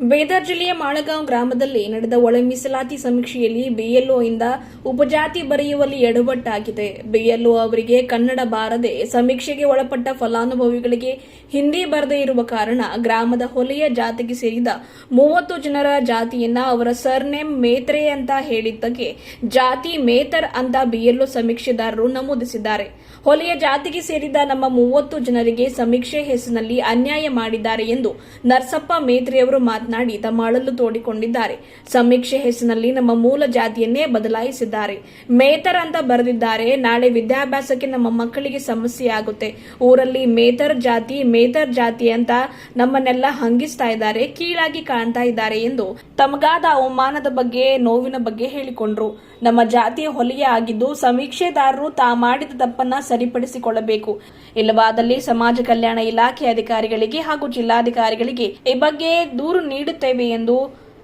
ಬೀದರ್ ಜಿಲ್ಲೆಯ ಮಾಳಗಾಂವ್ ಗ್ರಾಮದಲ್ಲಿ ನಡೆದ ಒಳ ಮೀಸಲಾತಿ ಸಮೀಕ್ಷೆಯಲ್ಲಿ ಬಿಎಲ್ಒಯಿಂದ ಉಪಜಾತಿ ಬರೆಯುವಲ್ಲಿ ಎಡವಟ್ಟಾಗಿದೆ. ಬಿಎಲ್ಒ ಅವರಿಗೆ ಕನ್ನಡ ಬಾರದೆ ಸಮೀಕ್ಷೆಗೆ ಒಳಪಟ್ಟ ಫಲಾನುಭವಿಗಳಿಗೆ ಹಿಂದಿ ಬರದೇ ಇರುವ ಕಾರಣ ಗ್ರಾಮದ ಹೊಲೆಯ ಜಾತಿಗೆ ಸೇರಿದ ಮೂವತ್ತು ಜನರ ಜಾತಿಯನ್ನ ಅವರ ಸರ್ನೇಮ್ ಮೇತ್ರೆ ಅಂತ ಹೇಳಿದ್ದಕ್ಕೆ ಜಾತಿ ಮೇತರ್ ಅಂತ ಬಿಎಲ್ಒ ಸಮೀಕ್ಷೆದಾರರು ನಮೂದಿಸಿದ್ದಾರೆ. ಹೊಲೆಯ ಜಾತಿಗೆ ಸೇರಿದ ನಮ್ಮ ಮೂವತ್ತು ಜನರಿಗೆ ಸಮೀಕ್ಷೆ ಹೆಸರಿನಲ್ಲಿ ಅನ್ಯಾಯ ಮಾಡಿದ್ದಾರೆ ಎಂದು ನರಸಪ್ಪ ಮೇತ್ರೆಯವರು ಮಾತನಾಡಿ ತಮ್ಮ ಅಳಲು ತೋಡಿಕೊಂಡಿದ್ದಾರೆ. ಸಮೀಕ್ಷೆ ಹೆಸರಿನಲ್ಲಿ ನಮ್ಮ ಮೂಲ ಜಾತಿಯನ್ನೇ ಬದಲಾಯಿಸಿದ್ದಾರೆ. ಮೇತರ್ ಅಂತ ಬರೆದಿದ್ದಾರೆ. ನಾಳೆ ವಿದ್ಯಾಭ್ಯಾಸಕ್ಕೆ ನಮ್ಮ ಮಕ್ಕಳಿಗೆ ಸಮಸ್ಯೆ ಆಗುತ್ತೆ ಊರಲ್ಲಿ ಮೇತರ್ ಜಾತಿ ಮೇತರ್ ಜಾತಿ ಅಂತ ನಮ್ಮನ್ನೆಲ್ಲ ಹಂಗಿಸ್ತಾ ಇದ್ದಾರೆ, ಕೀಳಾಗಿ ಕಾಣ್ತಾ ಇದ್ದಾರೆ ಎಂದು ತಮಗಾದ ಅವಮಾನದ ಬಗ್ಗೆ, ನೋವಿನ ಬಗ್ಗೆ ಹೇಳಿಕೊಂಡ್ರು. ನಮ್ಮ ಜಾತಿಯ ಹೊಲಿಗೆ ಆಗಿದ್ದು ಸಮೀಕ್ಷೆದಾರರು ತಾ ಮಾಡಿದ ತಪ್ಪನ್ನ ಸರಿಪಡಿಸಿಕೊಳ್ಳಬೇಕು. ಇಲ್ಲವಾದಲ್ಲಿ ಸಮಾಜ ಕಲ್ಯಾಣ ಇಲಾಖೆ ಅಧಿಕಾರಿಗಳಿಗೆ ಹಾಗೂ ಜಿಲ್ಲಾಧಿಕಾರಿಗಳಿಗೆ ಈ ಬಗ್ಗೆ ದೂರು ನೀಡುತ್ತೇವೆ ಎಂದು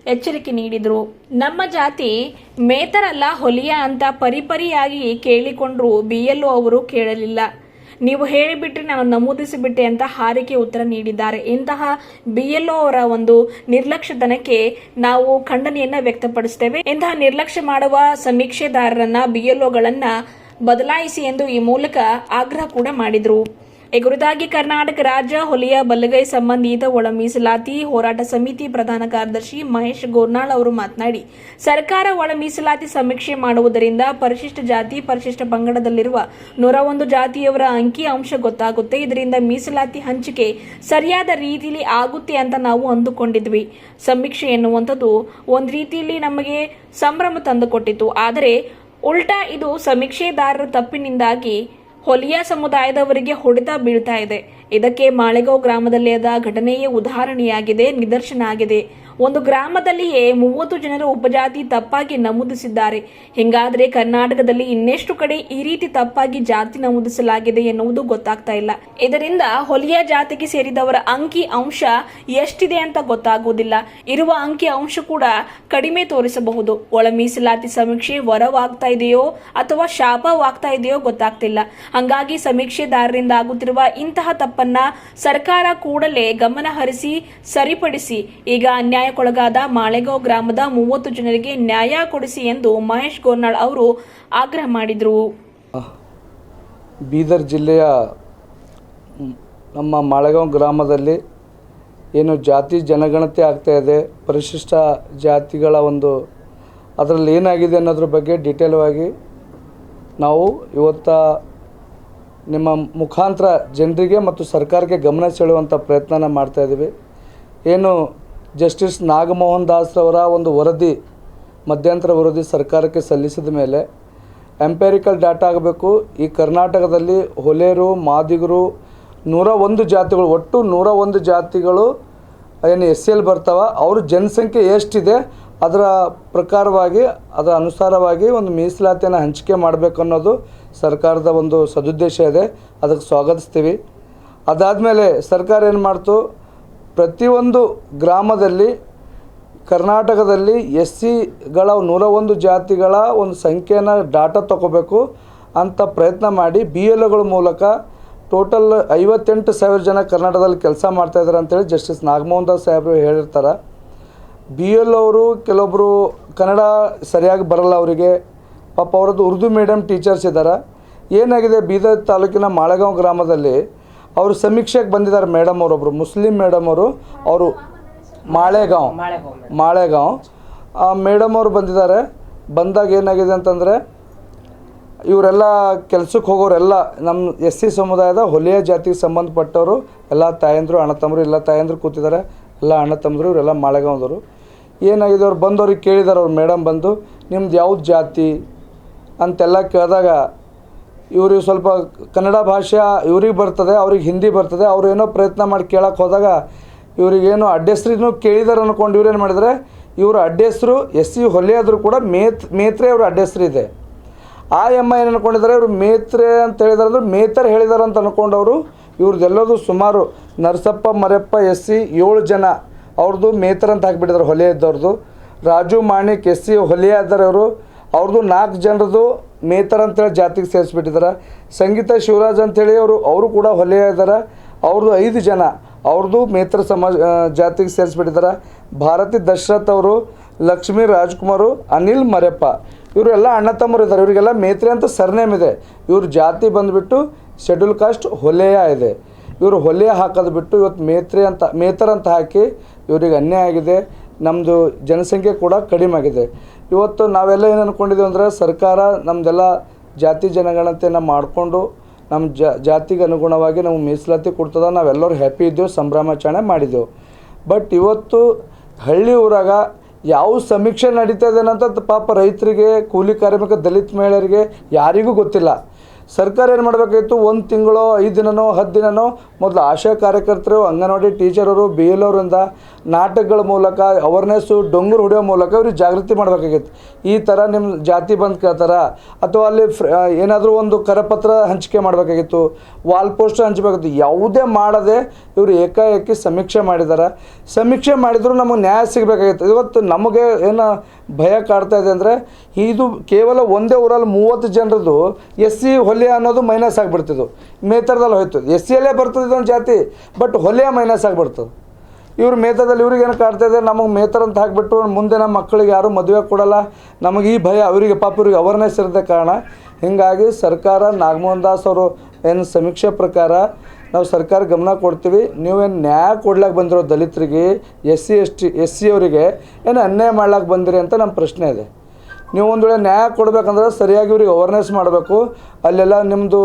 ಎಚ್ಚರಿಕೆ ನೀಡಿದರು. ನಮ್ಮ ಜಾತಿ ಮೇತರಲ್ಲ ಹೊಲಿಯ ಅಂತ ಪರಿಪರಿಯಾಗಿ ಕೇಳಿಕೊಂಡ್ರು ಬಿಎಲ್ಒ ಅವರು ಕೇಳಲಿಲ್ಲ. ನೀವು ಹೇಳಿಬಿಟ್ರೆ ನಾನು ನಮೂದಿಸಿಬಿಟ್ಟೆ ಅಂತ ಹಾರಿಕೆ ಉತ್ತರ ನೀಡಿದ್ದಾರೆ. ಇಂತಹ ಬಿ ಎಲ್ ಅವರ ಒಂದು ನಿರ್ಲಕ್ಷ್ಯತನಕ್ಕೆ ನಾವು ಖಂಡನೆಯನ್ನ ವ್ಯಕ್ತಪಡಿಸ್ತೇವೆ ಇಂತಹ ನಿರ್ಲಕ್ಷ್ಯ ಮಾಡುವ ಸಮೀಕ್ಷೆದಾರರನ್ನ, ಬಿಎಲ್ಒಗಳನ್ನ ಬದಲಾಯಿಸಿ ಎಂದು ಈ ಮೂಲಕ ಆಗ್ರಹ ಕೂಡ ಮಾಡಿದರು. ಈ ಕುರಿತಾಗಿ ಕರ್ನಾಟಕ ರಾಜ್ಯ ಹೊಲಿಯ ಬಲಗೈ ಸಂಬಂಧಿತ ಒಳ ಮೀಸಲಾತಿ ಹೋರಾಟ ಸಮಿತಿ ಪ್ರಧಾನ ಕಾರ್ಯದರ್ಶಿ ಮಹೇಶ್ ಗೋರ್ನಾಳ್ ಅವರು ಮಾತನಾಡಿ, ಸರ್ಕಾರ ಒಳ ಮೀಸಲಾತಿ ಸಮೀಕ್ಷೆ ಮಾಡುವುದರಿಂದ ಪರಿಶಿಷ್ಟ ಜಾತಿ, ಪರಿಶಿಷ್ಟ ಪಂಗಡದಲ್ಲಿರುವ ನೂರ ಒಂದು ಜಾತಿಯವರ ಅಂಕಿ ಅಂಶ ಗೊತ್ತಾಗುತ್ತೆ. ಇದರಿಂದ ಮೀಸಲಾತಿ ಹಂಚಿಕೆ ಸರಿಯಾದ ರೀತಿಯಲ್ಲಿ ಆಗುತ್ತೆ ಅಂತ ನಾವು ಅಂದುಕೊಂಡಿದ್ವಿ. ಸಮೀಕ್ಷೆ ಎನ್ನುವಂಥದ್ದು ಒಂದು ರೀತಿಯಲ್ಲಿ ನಮಗೆ ಸಂಭ್ರಮ ತಂದುಕೊಟ್ಟಿತು ಆದರೆ, ಉಲ್ಟಾ ಇದು ಸಮೀಕ್ಷೆದಾರರ ತಪ್ಪಿನಿಂದಾಗಿ ಹೊಲಿಯ ಸಮುದಾಯದವರಿಗೆ ಹೊಡೆತ ಬೀಳ್ತಾ ಇದೆ. ಇದಕ್ಕೆ ಮಾಳೆಗಾಂವ್ ಗ್ರಾಮದಲ್ಲಿ ಆದ ಘಟನೆಯೇ ಉದಾಹರಣೆಯಾಗಿದೆ ನಿದರ್ಶನ ಆಗಿದೆ. ಒಂದು ಗ್ರಾಮದಲ್ಲಿಯೇ ಮೂವತ್ತು ಜನರು ಉಪಜಾತಿ ತಪ್ಪಾಗಿ ನಮೂದಿಸಿದ್ದಾರೆ. ಹಿಂಗಾದ್ರೆ ಕರ್ನಾಟಕದಲ್ಲಿ ಇನ್ನೆಷ್ಟು ಕಡೆ ಈ ರೀತಿ ತಪ್ಪಾಗಿ ಜಾತಿ ನಮೂದಿಸಲಾಗಿದೆ ಎನ್ನುವುದು ಗೊತ್ತಾಗ್ತಾ ಇಲ್ಲ. ಇದರಿಂದ ಹೊಲಿಯ ಜಾತಿಗೆ ಸೇರಿದವರ ಅಂಕಿ ಅಂಶ ಎಷ್ಟಿದೆ ಅಂತ ಗೊತ್ತಾಗುವುದಿಲ್ಲ. ಇರುವ ಅಂಕಿ ಅಂಶ ಕೂಡ ಕಡಿಮೆ ತೋರಿಸಬಹುದು. ಒಳ ಮೀಸಲಾತಿ ಸಮೀಕ್ಷೆ ವರವಾಗ್ತಾ ಇದೆಯೋ ಅಥವಾ ಶಾಪವಾಗ್ತಾ ಇದೆಯೋ ಗೊತ್ತಾಗ್ತಿಲ್ಲ. ಹಂಗಾಗಿ ಸಮೀಕ್ಷೆದಾರರಿಂದ ಆಗುತ್ತಿರುವ ಇಂತಹ ತಪ್ಪನ್ನ ಸರ್ಕಾರ ಕೂಡಲೇ ಗಮನ ಹರಿಸಿ ಸರಿಪಡಿಸಿ, ಈಗ ಅನ್ಯಾಯಕ್ಕೊಳಗಾದ ಮಾಳೆಗಾಂವ್ ಗ್ರಾಮದ ಮೂವತ್ತು ಜನರಿಗೆ ನ್ಯಾಯ ಕೊಡಿಸಿ ಎಂದು ಮಹೇಶ್ ಗೋರ್ನಾಳ್ ಅವರು ಆಗ್ರಹ ಮಾಡಿದರು. ಬೀದರ್ ಜಿಲ್ಲೆಯ ನಮ್ಮ ಮಾಳೆಗಾಂವ್ ಗ್ರಾಮದಲ್ಲಿ ಏನು ಜಾತಿ ಜನಗಣತಿ ಆಗ್ತಾ ಇದೆ, ಪರಿಶಿಷ್ಟ ಜಾತಿಗಳ ಒಂದು ಅದರಲ್ಲಿ ಏನಾಗಿದೆ ಅನ್ನೋದ್ರ ಬಗ್ಗೆ ಡಿಟೇಲ್ವಾಗಿ ನಾವು ಇವತ್ತ ನಿಮ್ಮ ಮುಖಾಂತರ ಜನರಿಗೆ ಮತ್ತು ಸರ್ಕಾರಕ್ಕೆ ಗಮನ ಸೆಳೆಯುವಂಥ ಪ್ರಯತ್ನನ ಮಾಡ್ತಾಯಿದ್ದೀವಿ ಏನು ಜಸ್ಟಿಸ್ ನಾಗಮೋಹನ್ ದಾಸ್ರವರ ಒಂದು ವರದಿ, ಮಧ್ಯಂತರ ವರದಿ ಸರ್ಕಾರಕ್ಕೆ ಸಲ್ಲಿಸಿದ ಮೇಲೆ ಎಂಪೆರಿಕಲ್ ಡಾಟಾ ಆಗಬೇಕು. ಈ ಕರ್ನಾಟಕದಲ್ಲಿ ಹೊಲೇರು, ಮಾದಿಗರು ನೂರ ಒಂದು ಜಾತಿಗಳು, ಒಟ್ಟು ನೂರ ಒಂದು ಜಾತಿಗಳು ಏನು ಎಸ್ ಎಲ್ ಬರ್ತಾವ. ಅವ್ರ ಜನಸಂಖ್ಯೆ ಎಷ್ಟಿದೆ, ಅದರ ಪ್ರಕಾರವಾಗಿ, ಅದರ ಅನುಸಾರವಾಗಿ ಒಂದು ಮೀಸಲಾತಿಯನ್ನು ಹಂಚಿಕೆ ಮಾಡಬೇಕು ಅನ್ನೋದು ಸರ್ಕಾರದ ಒಂದು ಸದುದ್ದೇಶ ಇದೆ. ಅದಕ್ಕೆ ಸ್ವಾಗತಿಸ್ತೀವಿ. ಅದಾದಮೇಲೆ ಸರ್ಕಾರ ಏನು ಮಾಡ್ತು? ಪ್ರತಿಯೊಂದು ಗ್ರಾಮದಲ್ಲಿ, ಕರ್ನಾಟಕದಲ್ಲಿ ಎಸ್ ಸಿಗಳ ನೂರ ಒಂದು ಜಾತಿಗಳ ಒಂದು ಸಂಖ್ಯೆನ ಡಾಟಾ ತಗೋಬೇಕು ಅಂತ ಪ್ರಯತ್ನ ಮಾಡಿ ಬಿ ಎಲ್ ಒಗಳ ಮೂಲಕ ಟೋಟಲ್ ಐವತ್ತೆಂಟು ಸಾವಿರ ಜನ ಕರ್ನಾಟಕದಲ್ಲಿ ಕೆಲಸ ಮಾಡ್ತಾಯಿದ್ದಾರೆ ಅಂತೇಳಿ ಜಸ್ಟಿಸ್ ನಾಗಮೋಹನ್ ದಾಸ್ ಸಾಹೇಬರು ಹೇಳಿರ್ತಾರೆ. ಬಿ ಎಲ್ ಅವರು ಕೆಲವೊಬ್ಬರು ಕನ್ನಡ ಸರಿಯಾಗಿ ಬರಲ್ಲ ಅವರಿಗೆ. ಪಾಪ ಅವರದ್ದು ಉರ್ದು ಮೀಡಿಯಮ್ ಟೀಚರ್ಸ್ ಇದ್ದಾರೆ. ಏನಾಗಿದೆ ಬೀದರ್ ತಾಲೂಕಿನ ಮಾಳೆಗಾಂವ್ ಗ್ರಾಮದಲ್ಲಿ ಅವರು ಸಮೀಕ್ಷೆಗೆ ಬಂದಿದ್ದಾರೆ ಮೇಡಮ್ ಅವರೊಬ್ಬರು ಮುಸ್ಲಿಂ ಮೇಡಮ್ ಅವರು ಅವರು ಮಾಳೆಗಾಂವ್. ಮಾಳೆಗಾಂವ್. ಆ ಮೇಡಮ್ ಅವರು ಬಂದಿದ್ದಾರೆ. ಬಂದಾಗ ಏನಾಗಿದೆ ಅಂತಂದರೆ ಇವರೆಲ್ಲ ಕೆಲಸಕ್ಕೆ ಹೋಗೋರೆಲ್ಲ ನಮ್ಮ ಎಸ್ ಸಿ ಸಮುದಾಯದ ಹೊಲಿಯ ಜಾತಿಗೆ ಸಂಬಂಧಪಟ್ಟವರು ಎಲ್ಲ ತಾಯಂದರು ಅಣ್ಣ ತಮ್ಮರು ಎಲ್ಲ ತಾಯಂದರು ಕೂತಿದ್ದಾರೆ. ಎಲ್ಲ ಅಣ್ಣ ತಮ್ಮರು ಇವರೆಲ್ಲ ಮಾಳೆಗಾಂವ್ದವರು. ಏನಾಗಿದೆ ಅವ್ರು ಬಂದವ್ರಿಗೆ ಕೇಳಿದಾರೆ ಅವ್ರು ಮೇಡಮ್ ಬಂದು ನಿಮ್ದು ಯಾವ್ದು ಜಾತಿ? ಅಂತೆಲ್ಲ ಕೇಳಿದಾಗ ಇವ್ರಿಗೆ ಸ್ವಲ್ಪ ಕನ್ನಡ ಭಾಷೆ ಇವ್ರಿಗೆ ಬರ್ತದೆ, ಅವ್ರಿಗೆ ಹಿಂದಿ ಬರ್ತದೆ, ಅವ್ರು ಏನೋ ಪ್ರಯತ್ನ ಮಾಡಿ ಕೇಳಕ್ಕೆ ಹೋದಾಗ ಇವರಿಗೇನು ಅಡ್ಡೆಸ್ರಿನೂ ಕೇಳಿದಾರೆ ಅಂದ್ಕೊಂಡು ಏನು ಮಾಡಿದರೆ, ಇವರು ಅಡ್ಡೆಸ್ರು ಎಸ್ ಸಿ ಹೊಲೆ ಆದರೂ ಕೂಡ ಮೇತ್, ಮೇತ್ರೆ ಅವ್ರ ಅಡ್ಡೆಸ್ರು ಇದೆ. ಆ ಎಮ್ಮ ಏನು ಅಂದ್ಕೊಂಡಿದ್ದಾರೆ ಇವರು ಮೇತ್ರೆ ಅಂತ ಹೇಳಿದಾರೆ ಅಂದ್ರೆ ಮೇತರ್ ಹೇಳಿದಾರೆ ಅಂತ ಅನ್ಕೊಂಡವರು, ಇವ್ರದ್ದೆಲ್ಲದು ಸುಮಾರು ನರಸಪ್ಪ, ಮರೆಪ್ಪ, ಎಸ್ ಸಿ ಏಳು ಜನ ಅವ್ರದ್ದು ಮೇತರ್ ಅಂತ ಹಾಕಿಬಿಟ್ಟಿದ್ದಾರೆ ಹೊಲೆ ಇದ್ದವ್ರದ್ದು ರಾಜು, ಮಾಣಿಕ್, ಎಸ್ ಸಿ ಹೊಲೆ ಅವರು. ಅವ್ರದ್ದು ನಾಲ್ಕು ಜನರದು ಮೇತರ್ ಅಂತೇಳಿ ಜಾತಿಗೆ ಸೇರಿಸ್ಬಿಟ್ಟಿದ್ದಾರೆ ಸಂಗೀತ ಶಿವರಾಜ್ ಅಂತೇಳಿ ಅವರು ಅವರು ಕೂಡ ಹೊಲೆ ಇದ್ದಾರೆ ಅವ್ರದ್ದು ಐದು ಜನ ಅವ್ರದ್ದು ಮೇತ್ರ ಸಮಾಜ ಜಾತಿಗೆ ಸೇರಿಸ್ಬಿಟ್ಟಿದ್ದಾರೆ ಭಾರತಿ ದಶರಥ್ ಅವರು, ಲಕ್ಷ್ಮೀ ರಾಜ್ಕುಮಾರು, ಅನಿಲ್ ಮರೆಪ್ಪ, ಇವರೆಲ್ಲ ಅಣ್ಣ ತಮ್ಮರು ಇದ್ದಾರೆ ಇವರಿಗೆಲ್ಲ ಮೇತ್ರೆ ಅಂತ ಸರ್ನೇಮ್ ಇದೆ. ಇವ್ರ ಜಾತಿ ಬಂದುಬಿಟ್ಟು ಶೆಡ್ಯೂಲ್ ಕಾಸ್ಟ್ ಹೊಲೆಯ ಇದೆ. ಇವರು ಹೊಲೆ ಹಾಕೋದು ಬಿಟ್ಟು ಇವತ್ತು ಮೇತ್ರಿ ಅಂತ, ಮೇತರ್ ಅಂತ ಹಾಕಿ ಇವರಿಗೆ ಅನ್ಯಾಯ ಆಗಿದೆ. ನಮ್ಮದು ಜನಸಂಖ್ಯೆ ಕೂಡ ಕಡಿಮೆ ಆಗಿದೆ. ಇವತ್ತು ನಾವೆಲ್ಲ ಏನು ಅಂದ್ಕೊಂಡಿದ್ದೀವಿ ಅಂದರೆ ಸರ್ಕಾರ ನಮ್ಮದೆಲ್ಲ ಜಾತಿ ಜನಗಣತೆಯನ್ನು ಮಾಡಿಕೊಂಡು ನಮ್ಮ ಜಾತಿಗೆ ಅನುಗುಣವಾಗಿ ನಮಗೆ ಮೀಸಲಾತಿ ಕೊಡ್ತದ, ನಾವೆಲ್ಲರೂ ಹ್ಯಾಪಿ ಇದ್ದೇವೆ, ಸಂಭ್ರಮಾಚರಣೆ ಮಾಡಿದ್ದೆವು. ಬಟ್ ಇವತ್ತು ಹಳ್ಳಿ ಊರಾಗ ಯಾವ ಸಮೀಕ್ಷೆ ನಡೀತಾ ಇದೆ ಅಂತ ಪಾಪ ರೈತರಿಗೆ, ಕೂಲಿ ಕಾರ್ಮಿಕ, ದಲಿತ ಮಹಿಳೆಯರಿಗೆ ಯಾರಿಗೂ ಗೊತ್ತಿಲ್ಲ. ಸರ್ಕಾರ ಏನು ಮಾಡಬೇಕಾಗಿತ್ತು? ಒಂದು ತಿಂಗಳು, ಐದು ದಿನನೋ, ಹತ್ತು ದಿನನೋ, ಮೊದಲು ಆಶಾ ಕಾರ್ಯಕರ್ತರು, ಅಂಗನವಾಡಿ ಟೀಚರವರು ಬಿ ಎಲ್ ಅವರಿಂದ ನಾಟಕಗಳ ಮೂಲಕ ಅವೇರ್ನೆಸ್ಸು ಡೊಂಗರು ಹೊಡೆಯೋ ಮೂಲಕ ಇವ್ರಿಗೆ ಜಾಗೃತಿ ಮಾಡಬೇಕಾಗಿತ್ತು. ಈ ಥರ ನಿಮ್ಮ ಜಾತಿ ಬಂದು ಕೇಳ್ತಾರೆ? ಅಥವಾ ಅಲ್ಲಿ ಫ್ರ ಏನಾದರೂ ಒಂದು ಕರಪತ್ರ ಹಂಚಿಕೆ ಮಾಡಬೇಕಾಗಿತ್ತು? ವಾಲ್ ಪೋಸ್ಟರ್ ಹಂಚಬೇಕಾಗಿತ್ತು? ಯಾವುದೇ ಮಾಡದೆ ಇವರು ಏಕಾಏಕಿ ಸಮೀಕ್ಷೆ ಮಾಡಿದ್ದಾರೆ ಸಮೀಕ್ಷೆ ಮಾಡಿದರೂ ನಮಗೆ ನ್ಯಾಯ ಸಿಗಬೇಕಾಗಿತ್ತು. ಇವತ್ತು ನಮಗೆ ಏನು ಭಯ ಕಾಡ್ತಾ ಇದೆ ಅಂದರೆ, ಇದು ಕೇವಲ ಒಂದೇ ಊರಲ್ಲಿ ಮೂವತ್ತು ಜನರದ್ದು ಎಸ್ ಸಿ ಹೊಲೆ ಅನ್ನೋದು ಮೈನಸ್ ಆಗಿಬಿಡ್ತಿದ್ವು ಮೇತರದಲ್ಲಿ ಹೋಯ್ತು. ಎಸ್ ಸಿಯಲ್ಲೇ ಬರ್ತದೆ ಇದೊಂದು ಜಾತಿ ಬಟ್ ಹೊಲೆಯ ಮೈನಸ್ ಆಗಿಬಿಡ್ತದೆ. ಇವ್ರು ಮೇತದಲ್ಲಿ ಇವ್ರಿಗೆ ಏನು ಕಾಡ್ತಾ ಇದೆ? ನಮಗೆ ಮೇತರ ಅಂತ ಹಾಕ್ಬಿಟ್ಟು ಮುಂದೆ ನಮ್ಮ ಮಕ್ಕಳಿಗೆ ಯಾರೂ ಮದುವೆ ಕೊಡಲ್ಲ. ನಮಗೆ ಈ ಭಯ ಅವರಿಗೆ, ಪಾಪ ಇವ್ರಿಗೆ ಅವೇರ್ನೆಸ್ ಇರೋದೇ ಕಾರಣ. ಹೀಗಾಗಿ ಸರ್ಕಾರ, ನಾಗಮೋಹನ್ ದಾಸ್ ಅವರು ಏನು ಸಮೀಕ್ಷೆ ಪ್ರಕಾರ ನಾವು ಸರ್ಕಾರ ಗಮನ ಕೊಡ್ತೀವಿ. ನೀವೇನು ನ್ಯಾಯ ಕೊಡ್ಲಾಕೆ ಬಂದಿರೋ ದಲಿತರಿಗೆ S C S T S C ಅವರಿಗೆ ಏನು ಅನ್ಯಾಯ ಮಾಡ್ಲಾಕೆ ಬಂದಿರಿ ಅಂತ ನಮ್ಮ ಪ್ರಶ್ನೆ ಇದೆ. ನೀವು ಒಂದು ವೇಳೆ ನ್ಯಾಯ ಕೊಡಬೇಕಂದ್ರೆ ಸರಿಯಾಗಿ ಇವ್ರಿಗೆ ಅವೇರ್ನೆಸ್ ಮಾಡಬೇಕು. ಅಲ್ಲೆಲ್ಲ ನಿಮ್ಮದು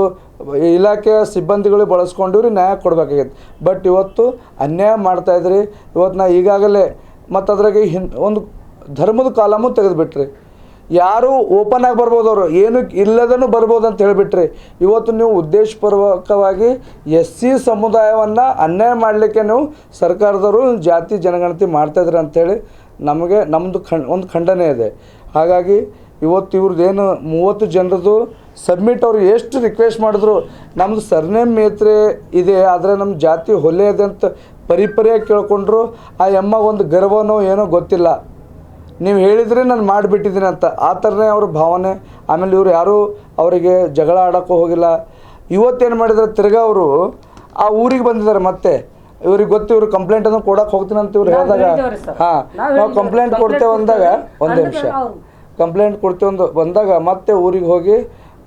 ಇಲಾಖೆಯ ಸಿಬ್ಬಂದಿಗಳು ಬಳಸ್ಕೊಂಡು ಇವ್ರಿಗೆ ನ್ಯಾಯ ಕೊಡಬೇಕಾಗಿತ್ತು ಬಟ್ ಇವತ್ತು ಅನ್ಯಾಯ ಮಾಡ್ತಾಯಿದ್ರಿ ಇವತ್ತು ನಾ ಈಗಾಗಲೇ ಮತ್ತು ಅದ್ರಾಗೆ ಹಿನ್ ಒಂದು ಧರ್ಮದ ಕಾಲಮು ತೆಗೆದುಬಿಟ್ರಿ. ಯಾರು ಓಪನ್ ಆಗಿ ಬರ್ಬೋದು ಅವರು. ಏನು ಇಲ್ಲದನ್ನು ಬರ್ಬೋದು ಅಂತ ಹೇಳಿಬಿಟ್ರಿ. ಇವತ್ತು ನೀವು ಉದ್ದೇಶಪೂರ್ವಕವಾಗಿ ಎಸ್ ಸಿ ಸಮುದಾಯವನ್ನು ಅನ್ಯಾಯ ಮಾಡಲಿಕ್ಕೆ ನೀವು ಸರ್ಕಾರದವರು ಜಾತಿ ಜನಗಣತಿ ಮಾಡ್ತಾಯಿದ್ರಿ ಅಂಥೇಳಿ ನಮಗೆ ನಮ್ಮದು ಖಂಡ್, ಒಂದು ಖಂಡನೆ ಇದೆ. ಹಾಗಾಗಿ ಇವತ್ತು ಇವ್ರದ್ದೇನು ಮೂವತ್ತು ಜನರದು ಸಬ್ಮಿಟ್ ಅವ್ರು ಎಷ್ಟು ರಿಕ್ವೆಸ್ಟ್ ಮಾಡಿದ್ರು ನಮ್ಮದು ಸರ್ನೇಮ್ ಮೇತ್ರೆ ಇದೆ, ಆದರೆ ನಮ್ಮ ಜಾತಿ ಹೊಲೆ ಇದೆ ಅಂತ ಪರಿಪರಿಯಾಗಿ ಕೇಳ್ಕೊಂಡ್ರು, ಆ ಎಮ್ಮ ಒಂದು ಗರ್ವನೋ ಏನೋ ಗೊತ್ತಿಲ್ಲ. ನೀವು ಹೇಳಿದರೆ ನಾನು ಮಾಡಿಬಿಟ್ಟಿದ್ದೀನಿ ಅಂತ. ಆ ಥರನೇ ಅವ್ರ ಭಾವನೆ. ಆಮೇಲೆ ಇವ್ರು ಯಾರೂ ಅವರಿಗೆ ಜಗಳ ಆಡೋಕ್ಕೂ ಹೋಗಿಲ್ಲ. ಇವತ್ತೇನು ಮಾಡಿದ್ರೆ ತಿರ್ಗಾ ಅವರು ಆ ಊರಿಗೆ ಬಂದಿದ್ದಾರೆ ಮತ್ತೆ. ಇವ್ರಿಗೆ ಗೊತ್ತು ಇವ್ರು ಕಂಪ್ಲೇಂಟ್ ಅನ್ನು ಕೊಡಕ್ಕೆ ಹೋಗ್ತೀನಿ ಅಂತ ಇವ್ರು ಹೇಳಿದಾಗ. ಹಾಂ ನಾವು ಕಂಪ್ಲೇಂಟ್ ಕೊಡ್ತೇವೆ ಅಂದಾಗ. ಒಂದು ನಿಮಿಷ. ಕಂಪ್ಲೇಂಟ್ ಕೊಡ್ತೇವೆ ಒಂದು ಬಂದಾಗ ಮತ್ತೆ ಊರಿಗೆ ಹೋಗಿ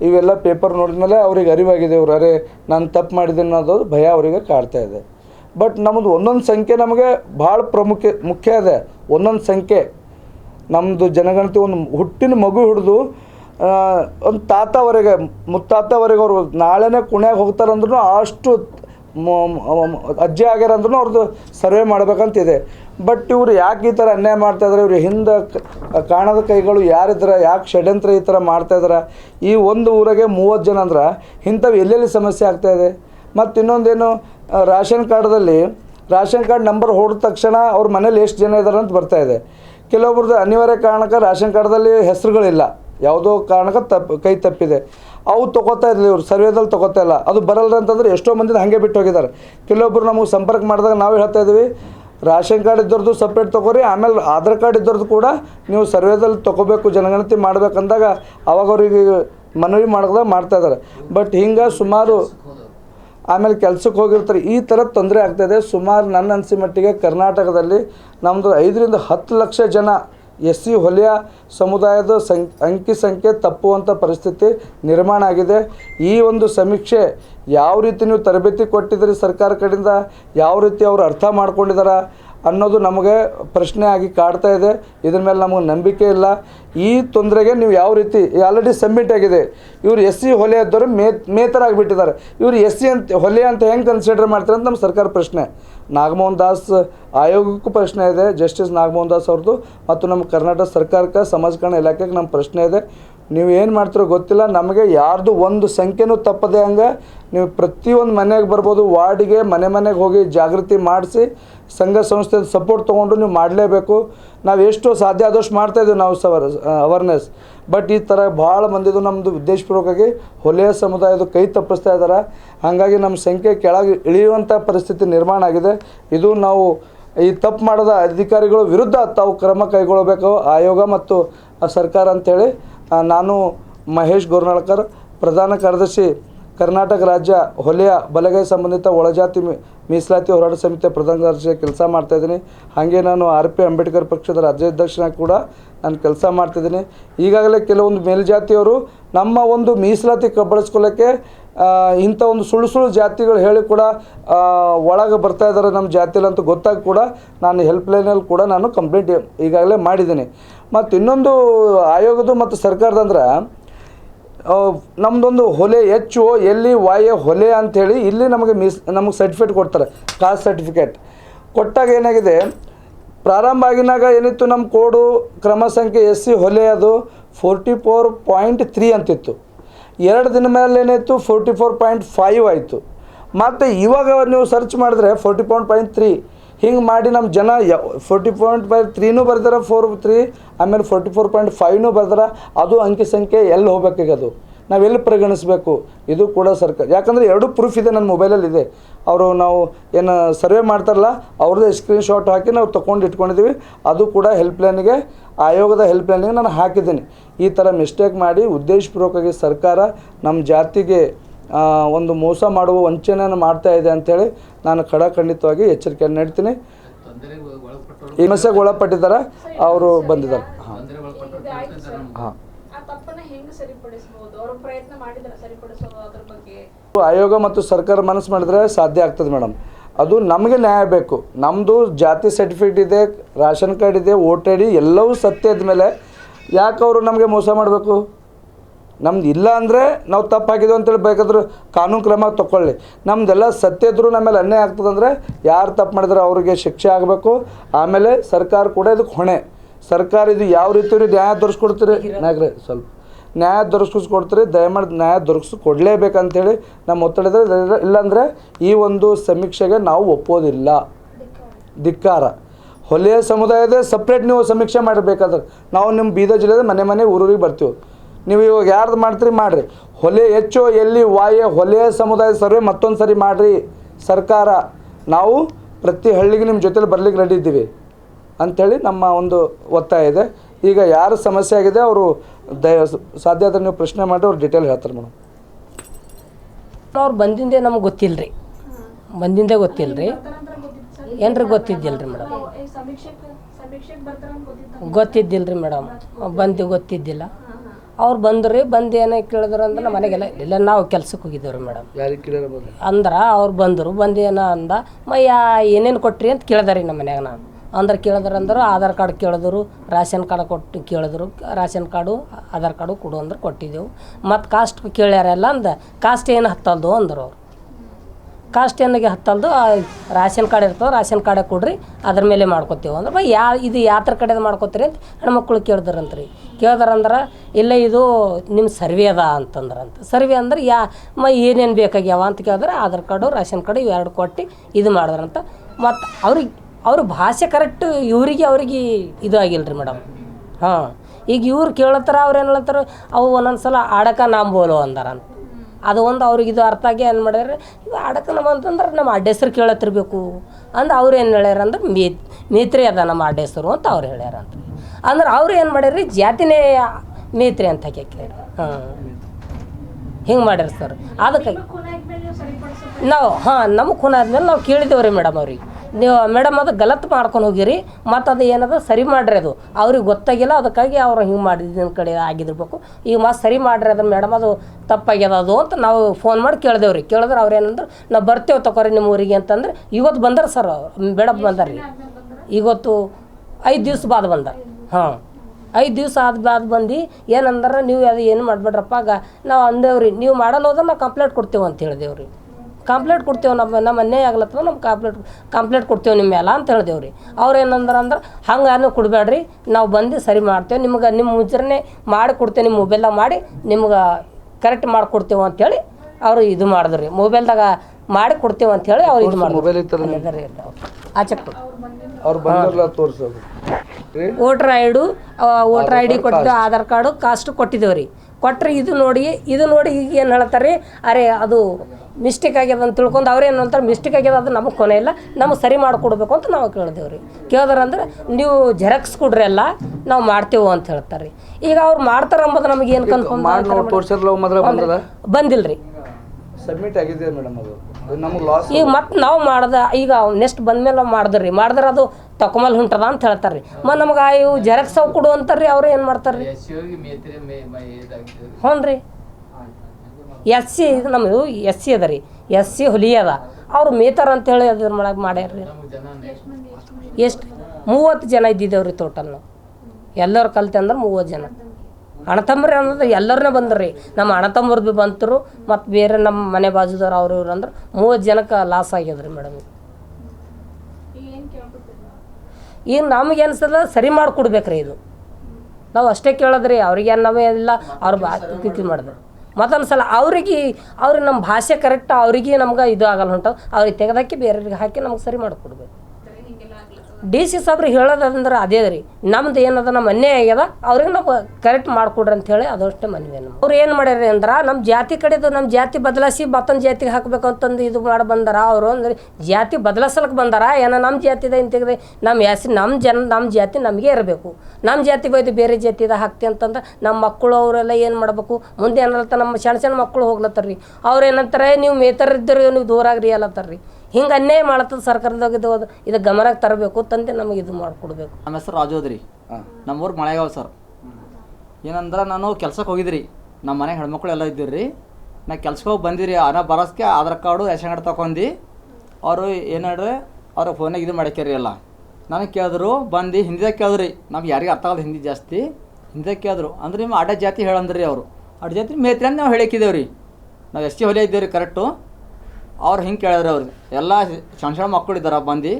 ಇವೆಲ್ಲ ಪೇಪರ್ ನೋಡಿದ್ಮೇಲೆ ಅವ್ರಿಗೆ ಅರಿವಾಗಿದೆ ಇವ್ರು ಅರೆ ನಾನು ತಪ್ಪು ಮಾಡಿದೆ ಅನ್ನೋದು ಭಯ ಅವರಿಗೆ ಕಾಡ್ತಾ ಇದೆ. ಬಟ್ ನಮ್ಮದು ಒಂದೊಂದು ಸಂಖ್ಯೆ ನಮಗೆ ಭಾಳ ಪ್ರಮುಖ ಮುಖ್ಯ ಇದೆ ಒಂದೊಂದು ಸಂಖ್ಯೆ. ನಮ್ಮದು ಜನಗಣತಿ ಒಂದು ಹುಟ್ಟಿನ ಮಗು ಹಿಡಿದು ಒಂದು ತಾತವರೆಗೆ ಮುತ್ತಾತವರೆಗೆ ಅವರು ನಾಳೆನೇ ಕುಣ್ಯಾಗ ಹೋಗ್ತಾರಂದ್ರೂ ಅಷ್ಟು ಅಜ್ಜಿ ಆಗ್ಯಾರ ಅಂದ್ರೂ ಅವ್ರದ್ದು ಸರ್ವೆ ಮಾಡ್ಬೇಕಂತಿದೆ. ಬಟ್ ಇವರು ಯಾಕೆ ಈ ಥರ ಅನ್ಯಾಯ ಮಾಡ್ತಾ ಇದ್ದಾರೆ ಇವ್ರು ಹಿಂದೆ ಕಾಣದ ಕೈಗಳು ಯಾರಿದ್ರೆ? ಯಾಕೆ ಷಡ್ಯಂತ್ರ ಈ ಥರ ಮಾಡ್ತಾ ಇದ್ದಾರೆ ಈ ಒಂದು ಊರಾಗೆ ಮೂವತ್ತು ಜನ ಅಂದ್ರೆ ಇಂಥವು ಎಲ್ಲೆಲ್ಲಿ ಸಮಸ್ಯೆ ಆಗ್ತಾ ಇದೆ? ಮತ್ತು ಇನ್ನೊಂದೇನು ರಾಷನ್ ಕಾರ್ಡ್ದಲ್ಲಿ ರೇಷನ್ ಕಾರ್ಡ್ ನಂಬರ್ ಹೊಡೆದ ತಕ್ಷಣ ಅವ್ರ ಮನೇಲಿ ಎಷ್ಟು ಜನ ಇದ್ದಾರೆ ಅಂತ ಬರ್ತಾ ಇದೆ. ಕೆಲವೊಬ್ರದ್ದು ಅನಿವಾರ್ಯ ಕಾರಣಕ್ಕೆ ರೇಷನ್ ಕಾರ್ಡ್ದಲ್ಲಿ ಹೆಸರುಗಳಿಲ್ಲ. ಯಾವುದೋ ಕಾರಣಕ್ಕೆ ತಪ್ಪು ಕೈ ತಪ್ಪಿದೆ. ಅವು ತೊಗೋತಾ ಇರಲಿ ಇವ್ರು, ಸರ್ವೇದಲ್ಲಿ ತೊಗೋತಾ ಇಲ್ಲ. ಅದು ಬರಲ್ಲ ಅಂತಂದ್ರೆ ಎಷ್ಟೋ ಮಂದಿ ಹಾಗೆ ಬಿಟ್ಟು ಹೋಗಿದ್ದಾರೆ. ಕೆಲವೊಬ್ರು ನಮಗೆ ಸಂಪರ್ಕ ಮಾಡಿದಾಗ ನಾವು ಹೇಳ್ತಾ ಇದ್ದೀವಿ ರೇಷನ್ ಕಾರ್ಡ್ ಇದ್ದವ್ರದ್ದು ಸಪ್ರೇಟ್ ತೊಗೋರಿ, ಆಮೇಲೆ ಆಧಾರ್ ಕಾರ್ಡ್ ಇದ್ದವ್ರದ್ದು ಕೂಡ ನೀವು ಸರ್ವೇದಲ್ಲಿ ತೊಗೋಬೇಕು, ಜನಗಣತಿ ಮಾಡಬೇಕಂದಾಗ ಅವಾಗ ಅವ್ರಿಗೆ ಮನವಿ ಮಾಡಿದಾಗ ಮಾಡ್ತಾ ಇದ್ದಾರೆ. ಬಟ್ ಹಿಂಗೆ ಸುಮಾರು ಆಮೇಲೆ ಕೆಲಸಕ್ಕೆ ಹೋಗಿರ್ತಾರೆ. ಈ ಥರ ತೊಂದರೆ ಆಗ್ತಾಯಿದೆ ಸುಮಾರು ನನ್ನ ಅನಿಸಿ ಮಟ್ಟಿಗೆ ಕರ್ನಾಟಕದಲ್ಲಿ ನಮ್ಮದು ಐದರಿಂದ ಹತ್ತು ಲಕ್ಷ ಜನ ಎಸ್ ಸಿ ಹೊಲೆಯ ಸಮುದಾಯದ ಸಂ ಅಂಕಿ ಸಂಖ್ಯೆ ತಪ್ಪುವಂಥ ಪರಿಸ್ಥಿತಿ ನಿರ್ಮಾಣ ಆಗಿದೆ. ಈ ಒಂದು ಸಮೀಕ್ಷೆ ಯಾವ ರೀತಿ ನೀವು ತರಬೇತಿ ಕೊಟ್ಟಿದ್ದೀರಿ ಸರ್ಕಾರ ಕಡೆಯಿಂದ? ಯಾವ ರೀತಿ ಅವರು ಅರ್ಥ ಮಾಡ್ಕೊಂಡಿದ್ದಾರೆ ಅನ್ನೋದು ನಮಗೆ ಪ್ರಶ್ನೆ ಆಗಿ ಕಾಡ್ತಾ ಇದೆ. ಇದ್ರ ಮೇಲೆ ನಮಗೆ ನಂಬಿಕೆ ಇಲ್ಲ. ಈ ತೊಂದರೆಗೆ ನೀವು ಯಾವ ರೀತಿ ಆಲ್ರೆಡಿ ಸಬ್ಮಿಟ್ ಆಗಿದೆ. ಇವರು ಎಸ್ ಸಿ ಹೊಲೆ ಇದ್ದವರು ಮೇ, ಮೇತರಾಗಿಬಿಟ್ಟಿದ್ದಾರೆ. ಇವರು ಎಸ್ ಸಿ ಅಂತ, ಹೊಲೆ ಅಂತ ಹೆಂಗೆ ಕನ್ಸಿಡರ್ ಮಾಡ್ತಾರೆ ಅಂತ ನಮ್ಮ ಸರ್ಕಾರ ಪ್ರಶ್ನೆ. ನಾಗಮೋಹನ್ ದಾಸ್ ಆಯೋಗಕ್ಕೂ ಪ್ರಶ್ನೆ ಇದೆ ಜಸ್ಟಿಸ್ ನಾಗಮೋಹನ್ ದಾಸ್ ಅವ್ರದ್ದು ಮತ್ತು ನಮ್ಮ ಕರ್ನಾಟಕ ಸರ್ಕಾರಕ್ಕೆ, ಸಮಾಜ ಕಲ್ಯಾಣ ಇಲಾಖೆಗೆ ನಮ್ಮ ಪ್ರಶ್ನೆ ಇದೆ. ನೀವು ಏನು ಮಾಡ್ತೀರೋ ಗೊತ್ತಿಲ್ಲ, ನಮಗೆ ಯಾರ್ದು ಒಂದು ಸಂಖ್ಯೆನೂ ತಪ್ಪದೆ ಹಂಗೆ, ನೀವು ಪ್ರತಿಯೊಂದು ಮನೆಗೆ ಬರ್ಬೋದು, ವಾರ್ಡಿಗೆ, ಮನೆ ಮನೆಗೆ ಹೋಗಿ ಜಾಗೃತಿ ಮಾಡಿಸಿ ಸಂಘ ಸಂಸ್ಥೆ ಸಪೋರ್ಟ್ ತೊಗೊಂಡು ನೀವು ಮಾಡಲೇಬೇಕು. ನಾವು ಎಷ್ಟು ಸಾಧ್ಯ ಆದಷ್ಟು ಮಾಡ್ತಾಯಿದ್ದೀವಿ ನಾವು ಸವರ್ ಅವೇರ್ನೆಸ್ ಬಟ್ ಈ ಥರ ಭಾಳ ಮಂದಿದು ನಮ್ಮದು ಉದ್ದೇಶಪೂರ್ವಕವಾಗಿ ಹೊಲೆಯ ಸಮುದಾಯದ ಕೈ ತಪ್ಪಿಸ್ತಾ ಇದ್ದಾರೆ ಹಾಗಾಗಿ ನಮ್ಮ ಸಂಖ್ಯೆ ಕೆಳಗೆ ಇಳಿಯುವಂಥ ಪರಿಸ್ಥಿತಿ ನಿರ್ಮಾಣ ಆಗಿದೆ. ಇದು ನಾವು ಈ ತಪ್ಪು ಮಾಡದ ಅಧಿಕಾರಿಗಳ ವಿರುದ್ಧ ತಾವು ಕ್ರಮ ಕೈಗೊಳ್ಳಬೇಕು. ಆಯೋಗ ಮತ್ತು ಸರ್ಕಾರ ಅಂಥೇಳಿ ನಾನು ಮಹೇಶ್ ಗೋರ್ನಾಳ್ಕರ್, ಪ್ರಧಾನ ಕಾರ್ಯದರ್ಶಿ ಕರ್ನಾಟಕ ರಾಜ್ಯ ಹೊಲೆಯ ಬಲಗೈ ಸಂಬಂಧಿತ ಒಳಜಾತಿ ಮೀಸಲಾತಿ ಹೋರಾಟ ಸಮಿತಿಯ ಪ್ರಧಾನ ಕಾರ್ಯದರ್ಶಿಯ ಕೆಲಸ ಮಾಡ್ತಾಯಿದ್ದೀನಿ ಹಾಗೆ ನಾನು ಆರ್ ಪಿ ಅಂಬೇಡ್ಕರ್ ಪಕ್ಷದ ರಾಜ್ಯಾಧ್ಯಕ್ಷನಾಗಿ ಕೂಡ ನಾನು ಕೆಲಸ ಮಾಡ್ತಿದ್ದೀನಿ ಈಗಾಗಲೇ ಕೆಲವೊಂದು ಮೇಲ್ಜಾತಿಯವರು ನಮ್ಮ ಒಂದು ಮೀಸಲಾತಿ ಕಬ್ಬಳಿಸ್ಕೊಳ್ಳೋಕ್ಕೆ ಇಂಥ ಒಂದು ಸುಳ್ಳು ಸುಳ್ಳು ಜಾತಿಗಳು ಹೇಳಿ ಕೂಡ ಒಳಗೆ ಬರ್ತಾ ಇದ್ದಾರೆ ನಮ್ಮ ಜಾತಿಯಲ್ಲಿ ಅಂತ ಗೊತ್ತಾಗಿ ಕೂಡ ನಾನು ಹೆಲ್ಪ್ಲೈನಲ್ಲಿ ಕೂಡ ನಾನು ಕಂಪ್ಲೇಂಟ್ ಈಗಾಗಲೇ ಮಾಡಿದ್ದೀನಿ. ಮತ್ತು ಇನ್ನೊಂದು ಆಯೋಗದ ಮತ್ತು ಸರ್ಕಾರದಂದ್ರೆ ನಮ್ಮದೊಂದು ಹೊಲೆ ಎಚ್ ಒ ಎಲ್ಲಿ ವಾಯ ಹೊಲೆ ಅಂಥೇಳಿ ಇಲ್ಲಿ ನಮಗೆ ಮಿಸ್, ನಮಗೆ ಸರ್ಟಿಫಿಕೇಟ್ ಕೊಡ್ತಾರೆ ಕಾಸ್ಟ್ ಸರ್ಟಿಫಿಕೇಟ್ ಕೊಟ್ಟಾಗ ಏನಾಗಿದೆ, ಪ್ರಾರಂಭ ಆಗಿನಾಗ ಏನಿತ್ತು ನಮ್ಮ ಕೋಡು, ಕ್ರಮ ಸಂಖ್ಯೆ ಎಸ್ ಸಿ ಹೊಲೆ ಅದು ಫೋರ್ಟಿ ಫೋರ್ ಪಾಯಿಂಟ್ ತ್ರೀ ಅಂತಿತ್ತು. ಎರಡು ದಿನ ಮೇಲೆ ಏನಾಯಿತು ಫೋರ್ಟಿ ಫೋರ್ ಪಾಯಿಂಟ್ ಫೈವ್ ಆಯಿತು. ಮತ್ತು ಇವಾಗ ನೀವು ಸರ್ಚ್ ಮಾಡಿದ್ರೆ ಫೋರ್ಟಿ ಪಾಯಿಂಟ್ ಪಾಯಿಂಟ್ ತ್ರೀ ಹಿಂಗೆ ಮಾಡಿ ನಮ್ಮ ಜನ ಫೋರ್ಟಿ ಪಾಯಿಂಟ್ ಫೈವ್ ತ್ರೀನೂ ಬರ್ದಾರ ಫೋರ್ ತ್ರೀ ಆಮೇಲೆ ಫೋರ್ಟಿ ಫೋರ್ ಪಾಯಿಂಟ್ ಫೈವ್ನೂ ಬರ್ದಾರ, ಅದು ಅಂಕಿ ಸಂಖ್ಯೆ ಎಲ್ಲಿ ಹೋಗ್ಬೇಕಾಗದು? ನಾವು ಎಲ್ಲಿ ಪರಿಗಣಿಸ್ಬೇಕು? ಇದು ಕೂಡ ಸರ್ಕಾರ ಯಾಕಂದರೆ ಎರಡು ಪ್ರೂಫ್ ಇದೆ ನನ್ನ ಮೊಬೈಲಲ್ಲಿ ಇದೆ. ಅವರು ನಾವು ಏನು ಸರ್ವೆ ಮಾಡ್ತಾರಲ್ಲ ಅವ್ರದ್ದೇ ಸ್ಕ್ರೀನ್ ಶಾಟ್ ಹಾಕಿ ನಾವು ತೊಗೊಂಡು ಇಟ್ಕೊಂಡಿದ್ದೀವಿ ಅದು ಕೂಡ ಹೆಲ್ಪ್ಲೈನಿಗೆ ಆಯೋಗದ ಹೆಲ್ಪ್ಲೈನಿಗೆ ನಾನು ಹಾಕಿದ್ದೀನಿ. ಈ ಥರ ಮಿಸ್ಟೇಕ್ ಮಾಡಿ ಉದ್ದೇಶಪೂರ್ವಕವಾಗಿ ಸರ್ಕಾರ ನಮ್ಮ ಜಾತಿಗೆ ಒಂದು ಮೋಸ ಮಾಡುವ ವಂಚನೆಯನ್ನು ಮಾಡ್ತಾ ಇದೆ ಅಂಥೇಳಿ ನಾನು ಖಡಾಖಂಡಿತವಾಗಿ ಎಚ್ಚರಿಕೆಯನ್ನು ನೀಡ್ತೀನಿ. ಈ ಸಮಸ್ಯೆಗೆ ಒಳಪಟ್ಟಿದ್ದಾರೆ ಅವರು ಬಂದಿದ್ದಾರೆ. ಹಾಂ. ಹಾಂ. ಆಯೋಗ ಮತ್ತು ಸರ್ಕಾರ ಮನಸ್ಸು ಮಾಡಿದ್ರೆ ಸಾಧ್ಯ ಆಗ್ತದೆ ಮೇಡಮ್. ಅದು ನಮಗೆ ನ್ಯಾಯ ಬೇಕು. ನಮ್ಮದು ಜಾತಿ ಸರ್ಟಿಫಿಕೇಟ್ ಇದೆ ರೇಷನ್ ಕಾರ್ಡ್ ಇದೆ ವೋಟ್ ಐ ಡಿ ಎಲ್ಲವೂ ಸತ್ಯ ಇದ್ಮೇಲೆ ಯಾಕೆ ಅವರು ನಮಗೆ ಮೋಸ ಮಾಡಬೇಕು? ನಮ್ದು ಇಲ್ಲ ಅಂದರೆ ನಾವು ತಪ್ಪು ಅಂತೇಳಿ ಬೇಕಾದ್ರೆ ಕಾನೂನು ಕ್ರಮ ತಗೊಳ್ಳಿ ನಮ್ದೆಲ್ಲ ಸತ್ಯ ಇದ್ರೂ ನಮ್ಮ ಮೇಲೆ ಅನ್ಯಾಯ ಆಗ್ತದಂದ್ರೆ ಯಾರು ತಪ್ಪು ಮಾಡಿದ್ರೆ ಅವರಿಗೆ ಶಿಕ್ಷೆ ಆಗಬೇಕು. ಆಮೇಲೆ ಸರ್ಕಾರ ಕೂಡ ಇದಕ್ಕೆ ಹೊಣೆ. ಸರ್ಕಾರ ಇದು ಯಾವ ರೀತಿ ನ್ಯಾಯ ದೊರಸ್ಕೊಡ್ತೀರಿ? ನಾಗ್ರೆ, ಸ್ವಲ್ಪ. ನ್ಯಾಯ ದೊರಕಿಸ್ಕೊಡ್ತೀರಿ ದಯಮಾಡಿ ನ್ಯಾಯ ದೊರಕಿಸಿ ಕೊಡಲೇಬೇಕಂತೇಳಿ ನಮ್ಮ ಒತ್ತಡ ಇದೆ ಇಲ್ಲ- ಇಲ್ಲಾಂದರೆ ಈ ಒಂದು ಸಮೀಕ್ಷೆಗೆ ನಾವು ಒಪ್ಪೋದಿಲ್ಲ. ಧಿಕ್ಕಾರ. ಹೊಲೆಯ ಸಮುದಾಯದ ಸಪ್ರೇಟ್ ನೀವು ಸಮೀಕ್ಷೆ ಮಾಡಬೇಕಾದ್ರೆ ನಾವು ನಿಮ್ಮ ಬೀದರ್ ಜಿಲ್ಲೆದ ಮನೆ ಮನೆ ಊರೂರಿಗೆ ಬರ್ತೀವಿ. ನೀವು ಇವಾಗ ಯಾರ್ದು ಮಾಡ್ತೀರಿ? ಮಾಡಿರಿ. ಹೊಲೆ ಹೆಚ್ಚು, ಎಲ್ಲಿ ವಾಯ, ಹೊಲೆ ಸಮುದಾಯ ಸರ್ವೆ ಮತ್ತೊಂದು ಸರಿ ಮಾಡಿರಿ. ಸರ್ಕಾರ, ನಾವು ಪ್ರತಿ ಹಳ್ಳಿಗೆ ನಿಮ್ಮ ಜೊತೆಲಿ ಬರ್ಲಿಕ್ಕೆ ರೆಡಿ ಇದ್ದೀವಿ. ಅಂಥೇಳಿ ನಮ್ಮ ಒಂದು ಒತ್ತಾಯ ಇದೆ. ಈಗ ಯಾರು ಸಮಸ್ಯೆ ಆಗಿದೆ ಅವರು ದಯ, ಸಾಧ್ಯ ಆದರೆ ನೀವು ಪ್ರಶ್ನೆ ಮಾಡಿ ಅವ್ರು ಡೀಟೇಲ್ ಹೇಳ್ತಾರೆ ಮೇಡಮ್. ಅವ್ರು ಬಂದಿಂದೆ ನಮ್ಗೆ ಗೊತ್ತಿಲ್ಲ ರೀ ಬಂದಿಂದೇ ಗೊತ್ತಿಲ್ಲ ರೀ ಏನ್ರಿ ಗೊತ್ತಿದ್ದಿಲ್ಲ ರೀ ಮೇಡಮ್. ಗೊತ್ತಿದ್ದಿಲ್ಲ ರೀ ಮೇಡಮ್. ಬಂದು ಗೊತ್ತಿದ್ದಿಲ್ಲ. ಅವ್ರು ಬಂದ್ರಿ ಬಂದು ಏನೋ ಕೇಳಿದ್ರು ಅಂದ್ರೆ ನಮ್ಮ ಮನೆಗೆಲ್ಲ ಇಲ್ಲ ನಾವು ಕೆಲ್ಸಕ್ಕೆ ಹೋಗಿದ್ದೇವ್ರಿ ಮೇಡಮ್. ಯಾರಿಗೆ ಕೇಳಿರ ಬಂದು? ಅಂದ್ರೆ ಅವ್ರು ಬಂದರು ಬಂದು ಏನೋ ಅಂದ ಮಯ್ಯ ಏನೇನು ಕೊಟ್ರಿ? ಅಂತ ಕೇಳ್ದೆ ರೀ ನಮ್ಮ ಮನ್ಯಾಗ ನಾನು. ಅಂದ್ರೆ ಕೇಳಿದ್ರು ಅಂದ್ರೆ ಆಧಾರ್ ಕಾರ್ಡ್ ಕೇಳಿದ್ರು ರೇಷನ್ ಕಾರ್ಡ್ ಕೊಟ್ಟು ಕೇಳಿದ್ರು ರೇಷನ್ ಕಾರ್ಡು ಆಧಾರ್ ಕಾರ್ಡು ಕೊಡು ಅಂದ್ರೆ ಕೊಟ್ಟಿದ್ದೆವು. ಮತ್ತು ಕಾಸ್ಟ್ ಕೇಳ್ಯಾರಲ್ಲ ಅಂದ ಕಾಸ್ಟ್ ಏನು ಹತ್ತಲ್ದು? ಅಂದರು ಅವ್ರು. ಕಾಸ್ಟ್ ಏನಾಗೆ ಹತ್ತಲ್ದು ರೇಷನ್ ಕಾರ್ಡ್ ಇರ್ತದೆ, ರಾಷನ್ ಕಾರ್ಡೇ ಕೊಡ್ರಿ, ಅದ್ರ ಮೇಲೆ ಮಾಡ್ಕೊತೀವಿ. ಅಂದ್ರೆ ಬೈ ಯಾ ಇದು ಯಾತ್ರ ಕಡೆದು ಮಾಡ್ಕೊತೀರಿ ಅಂತ ಹೆಣ್ಮಕ್ಳು ಕೇಳ್ದಾರಂತ ರೀ ಕೇಳ್ದಾರಂದ್ರೆ, ಇಲ್ಲ ಇದು ನಿಮ್ಮ ಸರ್ವೆ ಅದ ಅಂತಂದ್ರಂತ. ಸರ್ವೆ ಅಂದ್ರೆ ಯಾ ಮ ಏನೇನು ಬೇಕಾಗ್ಯಾವ ಅಂತ ಕೇಳಿದ್ರೆ ಆಧಾರ್ ಕಾರ್ಡು, ರೇಷನ್ ಕಾರ್ಡು ಇವೆರಡು ಕೊಟ್ಟು ಇದು ಮಾಡಿದ್ರಂತ. ಮತ್ತು ಅವ್ರಿಗೆ ಅವ್ರ ಭಾಷೆ ಕರೆಕ್ಟ್ ಇವರಿಗೆ ಅವ್ರಿಗೆ ಇದು ಆಗಿಲ್ಲ ರೀ ಮೇಡಮ್ ಹಾಂ. ಈಗ ಇವ್ರು ಕೇಳತ್ತಾರ, ಅವ್ರು ಏನು ಹೇಳತ್ತಾರ, ಅವು ಒಂದೊಂದು ಸಲ ಆಡಕ ನಾಂಬೋಲು ಅಂದಾರಂತ. ಅದು ಒಂದು ಅವ್ರಿಗೆ ಇದು ಅರ್ಥ ಆಗಿ ಏನು ಮಾಡ್ಯಾರ ಇವು ಆಡಕ್ಕೆ ನಮ್ಮ ಅಂತಂದ್ರೆ ನಮ್ಮ ಅಡ್ಡ ಹೆಸ್ರು ಕೇಳತ್ತಿರ್ಬೇಕು. ಅಂದ್ ಅವ್ರು ಏನು ಹೇಳ್ಯಾರ ಅಂದ್ರೆ ಮೇ ಮೇತ್ರಿ ಅದ ನಮ್ಮ ಅಡ್ಡ ಹೆಸರು ಅಂತ ಅವ್ರು ಹೇಳ್ಯಾರ ಅಂತ. ಅಂದ್ರೆ ಅವ್ರು ಏನು ಮಾಡ್ಯಾರ ರೀ ಜಾತಿನೇ ಮೇತ್ರಿ ಅಂತ ಹಾಕ್ಯಾರ ಹಾಂ. ಹಿಂಗೆ ಮಾಡ್ಯಾರ ಸರ್. ಅದಕ್ಕೆ ನೀವು ಹಾಂ ನಮಗೆ ಖೂನ ಆದ್ಮೇಲೆ ನಾವು ಕೇಳಿದ್ದೇವೆ ರೀ ಮೇಡಮ್ ಅವ್ರಿಗೆ. ನೀವು ಮೇಡಮ್ ಅದು ಗಲತ್ ಮಾಡ್ಕೊಂಡು ಹೋಗಿರಿ, ಮತ್ತು ಅದು ಏನದ ಸರಿ ಮಾಡಿರಿ ಅದು. ಅವ್ರಿಗೆ ಗೊತ್ತಾಗಿಲ್ಲ, ಅದಕ್ಕಾಗಿ ಅವ್ರು ಹಿಂಗೆ ಮಾಡಿದ್ದಿನ ಕಡೆ ಆಗಿದಿರ್ಬೇಕು ಈಗ ಮತ್ತು ಸರಿ ಮಾಡಿರಿ ಅದು ಮೇಡಮ್ ಅದು ತಪ್ಪಾಗ್ಯದ ಅದು ಅಂತ ನಾವು ಫೋನ್ ಮಾಡಿ ಕೇಳ್ದೇವು ರೀ. ಕೇಳಿದ್ರೆ ಅವ್ರು ಏನಂದ್ರೆ, ನಾವು ಬರ್ತೇವೆ ತಗೋರಿ ನಿಮ್ಮ ಊರಿಗೆ ಅಂತಂದ್ರೆ ಇವತ್ತು ಬಂದರು ಸರ್ ಮೇಡಮ್ ಬಂದಾರ ಇವತ್ತು ಐದು ದಿವ್ಸ ಬಾದ್ ಬಂದರು. ಹಾಂ. ಐದು ದಿವ್ಸ ಆದ ಬಾದ್ ಬಂದು, ಏನಂದ್ರೆ ನೀವು ಅದು ಏನು ಮಾಡಬೇಡ್ರಪ್ಪ ನಾವು ಅಂದೇವ್ರಿ ನೀವು ಮಾಡಲ್ಲ ಹೋದ್ರೆ ನಾವು ಕಂಪ್ಲೇಂಟ್ ಕೊಡ್ತೇವೆ ಅಂತ ಹೇಳಿದೇವ್ರಿ ಕಂಪ್ಲೇಂಟ್ ಕೊಡ್ತೇವೆ ನಮ್ಮ ನಮ್ಮ ಅನ್ಯಾಯ ಆಗ್ಲತ್ತದ ನಮ್ಮ ಕಾಂಪ್ಲೇಟ್ ಕಂಪ್ಲೇಂಟ್ ಕೊಡ್ತೇವೆ ನಿಮ್ಮ ಮೇಲೆ ಅಂತ ಹೇಳ್ದೇವ್ರಿ. ಅವ್ರು ಏನಂದ್ರೆ ಅಂದ್ರೆ ಹಂಗೆ ಯಾರು ಕೊಡಬೇಡ್ರಿ ನಾವು ಬಂದು ಸರಿ ಮಾಡ್ತೇವೆ ನಿಮ್ಗೆ ನಿಮ್ಮ ಮುಂಚೆನೇ ಮಾಡಿ ಕೊಡ್ತೇವೆ ನಿಮ್ಮ ಮೊಬೈಲ್ದಾಗ ಮಾಡಿ ನಿಮ್ಗೆ ಕರೆಕ್ಟ್ ಮಾಡಿಕೊಡ್ತೇವೆ ಅಂಥೇಳಿ ಅವರು ಇದು ಮಾಡಿದ್ರಿ. ಮೊಬೈಲ್ದಾಗ ಮಾಡಿ ಕೊಡ್ತೇವೆ ಅಂಥೇಳಿ ಅವ್ರು ಇದು ಮಾಡಿದ್ರು. ಮೊಬೈಲ್ ಐ ಆಚೆ ರೀ? Voter ID voter I D ಕೊಟ್ಟಿದ್ದೇವೆ ಆಧಾರ್ ಕಾರ್ಡು ಕಾಸ್ಟ್ ಕೊಟ್ಟಿದ್ದೇವೆ ರೀ ಕೊಟ್ಟರೆ ಇದು ನೋಡಿ ಇದು ನೋಡಿ ಈಗ ಏನು ಹೇಳ್ತಾರೆ ಅರೆ ಅದು ಮಿಸ್ಟೇಕ್ ಆಗ್ಯದ ಅಂತ ತಿಳ್ಕೊಂಡು ಅವ್ರೇನು ಏನು ಅಂತಾರೆ ಮಿಸ್ಟೇಕ್ ಆಗ್ಯದ ಅದು ನಮಗೆ ಕೊನೆ ಇಲ್ಲ ನಮಗೆ ಸರಿ ಮಾಡಿಕೊಡ್ಬೇಕು ಅಂತ ನಾವು ಕೇಳಿದೆವು ರೀ ಕೇಳಿದ್ರಂದ್ರೆ ನೀವು ಜೆರಾಕ್ಸ್ ಕೊಡ್ರಿ ಎಲ್ಲ ನಾವು ಮಾಡ್ತೇವೆ ಅಂತ ಹೇಳ್ತಾರೆ ರೀ ಈಗ ಅವ್ರು ಮಾಡ್ತಾರೆ ಅಂಬೋದು ನಮಗೆ ಏನು ಬಂದದ? ಬಂದಿಲ್ಲ ರೀ ಸಬ್ಮಿಟ್ ಆಗಿದೆ ಮೇಡಮ್ ಅದು? ನಮಗೆ ಲಾಸ್ ಈಗ ಮತ್ತೆ ನಾವು ಮಾಡ್ದ ಈಗ ನೆಕ್ಸ್ಟ್ ಬಂದ್ಮೇಲೆ ನಾವು ಮಾಡಿದ್ರಿ ಮಾಡಿದ್ರೆ ಅದು ತಕೊಂಬಲ್ ಹೊಂಟದ ಅಂತ ಹೇಳ್ತಾರೆ ರೀ ಮತ್ತು ನಮ್ಗೆ ಇವು ಜೆರಾಕ್ಸ್ ಅವು ಕೊಡು ಅಂತಾರೆ ರೀ ಅವ್ರು ಏನು ಮಾಡ್ತಾರೆ ರೀ ಹ್ಞೂ ರೀ ಎಸ್ ಸಿ ಇದು ನಮ್ಮದು ಎಸ್ ಸಿ ಅದ ರೀ. ಎಸ್ ಸಿ ಹುಲಿ ಅದ. ಅವ್ರು ಮೇತಾರ ಅಂತೇಳಿ ಅದ್ರ ಮಾಡಕ್ಕೆ ಮಾಡ್ಯಾರ ರೀ. ಎಷ್ಟು? ಮೂವತ್ತು ಜನ ಇದ್ದಿದ್ದೇವೆ ರೀ ಟೋಟಲ್ ನಾವು ಎಲ್ಲರೂ ಕಲ್ತೆ ಅಂದ್ರೆ ಮೂವತ್ತು ಜನ. ಅಣತಂಬ್ರಿ ಅನ್ನೋದು ಎಲ್ಲರನ್ನೇ ಬಂದ್ರಿ ನಮ್ಮ ಅಣ್ಣತಮ್ಮರು ಭೀ ಬಂತರು, ಮತ್ತು ಬೇರೆ ನಮ್ಮ ಮನೆ ಬಾಜುದವ್ರು ಅವ್ರು ಇವ್ರು ಅಂದ್ರೆ ಮೂವತ್ತು ಜನಕ್ಕೆ ಲಾಸ್ ಆಗ್ಯದ್ರಿ ರೀ ಮೇಡಮ್ ಈಗ ನಮಗೆ ಅನ್ಸದ ಸರಿ ಮಾಡಿಕೊಡ್ಬೇಕ್ರಿ ಇದು. ನಾವು ಅಷ್ಟೇ ಕೇಳೋದ್ರಿ, ಅವ್ರಿಗೆ ನಾವೇ ಇಲ್ಲ ಅವ್ರು ಬಾ ಮಾಡಿದ್ರು ಮತ್ತೊಂದು ಸಲ ಅವ್ರಿಗೆ ಅವ್ರಿಗೆ ನಮ್ಮ ಭಾಷೆ ಕರೆಕ್ಟ್ ಅವ್ರಿಗೆ ನಮ್ಗೆ ಇದು ಆಗಲ್ಲ ಹೊಂಟವು ಅವ್ರಿಗೆ ತೆಗೆದಾಕಿ ಬೇರೆಯವ್ರಿಗೆ ಹಾಕಿ ನಮ್ಗೆ ಸರಿ ಮಾಡಿಕೊಡ್ಬೇಕು. ಡಿ ಸಿ ಸಾಬ್ರು ಹೇಳೋದಂದ್ರೆ ಅದೇ ರೀ. ನಮ್ದು ಏನದ ನಮ್ಮ ಅನ್ಯಾಯ ಆಗ್ಯದ, ಅವ್ರಿಗೆ ನಾವು ಕರೆಕ್ಟ್ ಮಾಡಿಕೊಡ್ರಿ ಅಂತೇಳಿ ಅದಷ್ಟೇ ಮನವಿ ನಮ್ಮ. ಅವ್ರು ಏನು ಮಾಡ್ಯಾರ ಅಂದ್ರೆ ನಮ್ಮ ಜಾತಿ ಕಡೆದು ನಮ್ಮ ಜಾತಿ ಬದಲಾಯಿಸಿ ಮತ್ತೊಂದು ಜಾತಿಗೆ ಹಾಕಬೇಕು ಅಂತಂದು ಇದು ಮಾಡಿ ಬಂದಾರ. ಅವರು ಅಂದ್ರೆ ಜಾತಿ ಬದಲಾಸಲಕ್ಕೆ ಬಂದಾರ, ಏನ ನಮ್ಮ ಜಾತಿದ ಇಂತಿದೆ ನಮ್ಮ ಯಾಸಿ ನಮ್ಮ ಜನ ನಮ್ಮ ಜಾತಿ ನಮಗೆ ಇರಬೇಕು. ನಮ್ಮ ಜಾತಿ ಬೈದು ಬೇರೆ ಜಾತಿದ ಹಾಕ್ತಿ ಅಂತಂದ್ರೆ ನಮ್ಮ ಮಕ್ಕಳು ಅವರೆಲ್ಲ ಏನು ಮಾಡಬೇಕು? ಮುಂದೆ ಏನಲ್ತ ನಮ್ಮ ಸಣ್ಣ ಸಣ್ಣ ಮಕ್ಕಳು ಹೋಗ್ಲತ್ತಾರ ರೀ ಅವ್ರು ಏನಂತಾರೆ, ನೀವು ಮೇತರಿದ್ದರು, ನೀವು ದೂರ ಆಗ್ರಿ ಅಲ್ಲತ್ತಾರ ರೀ ಹಿಂಗೆ ಅನ್ಯಾಯ ಮಾಡತ್ತದ ಸರ್ಕಾರದಾಗ ಇದು ಇದು ಗಮನಕ್ಕೆ ತರಬೇಕು ತಂದೆ ನಮಗೆ ಇದು ಮಾಡಿಕೊಡ್ಬೇಕು. ನಮ್ಮ ಹೆಸರು ರಾಜೋದ್ರಿ. ನಮ್ಮೂರು ಮಳೆಗಾವ್ ಸರ್. ಏನಂದ್ರೆ ನಾನು ಕೆಲ್ಸಕ್ಕೆ ಹೋಗಿದ್ರಿ. ನಮ್ಮ ಮನೆ ಹೆಣ್ಮಕ್ಳು ಎಲ್ಲ ಇದ್ದೀರಿ. ರೀ ನಾ ಕೆಲ್ಸಕ್ಕೆ ಹೋಗಿ ಬಂದಿರಿ. ಅನ ಬರೋಸ್ಕೆ ಆಧಾರ್ ಕಾರ್ಡು ರೇಷನ್ ಕಾರ್ಡ್ ತೊಗೊಂಡು ಅವರು ಏನು ಹೇಳ್ರಿ? ಅವ್ರ ಫೋನಾಗ ಇದು ಮಾಡ್ಯಾಕ್ಯಾರಿ ಎಲ್ಲ. ನನಗೆ ಕೇಳಿದ್ರು ಬಂದು. ಹಿಂದಿದಾಗ ಕೇಳಿದ್ರಿ. ನಮ್ಗೆ ಯಾರಿಗೆ ಅರ್ಥ ಆಗಲ್ಲ ಹಿಂದಿ ಜಾಸ್ತಿ. ಹಿಂದಿದಾಗ ಕೇಳಿದ್ರು. ಅಂದ್ರೆ ನಿಮ್ಮ ಅಡ್ಡ ಜಾತಿ ಹೇಳಂದ್ರಿ ಅವರು. ಅಡ್ಡ ಜಾತಿ ಮೇತ್ರಿ ಅಂತ ನಾವು ಹೇಳಿಕ್ಕಿದ್ದೇವೆ ರೀ ನಾವು ಎಸ್ ಟಿ ಹೊಲೆ ಇದ್ದೇವೆ ರೀ ಕರೆಕ್ಟು ಅವ್ರು ಹಿಂಗೆ ಕೇಳಿದ್ರು ಅವ್ರಿಗೆ ಎಲ್ಲ ಸಣ್ಣ ಸಣ್ಣ ಮಕ್ಕಳು ಇದ್ದಾರೆ, ಬಂದು,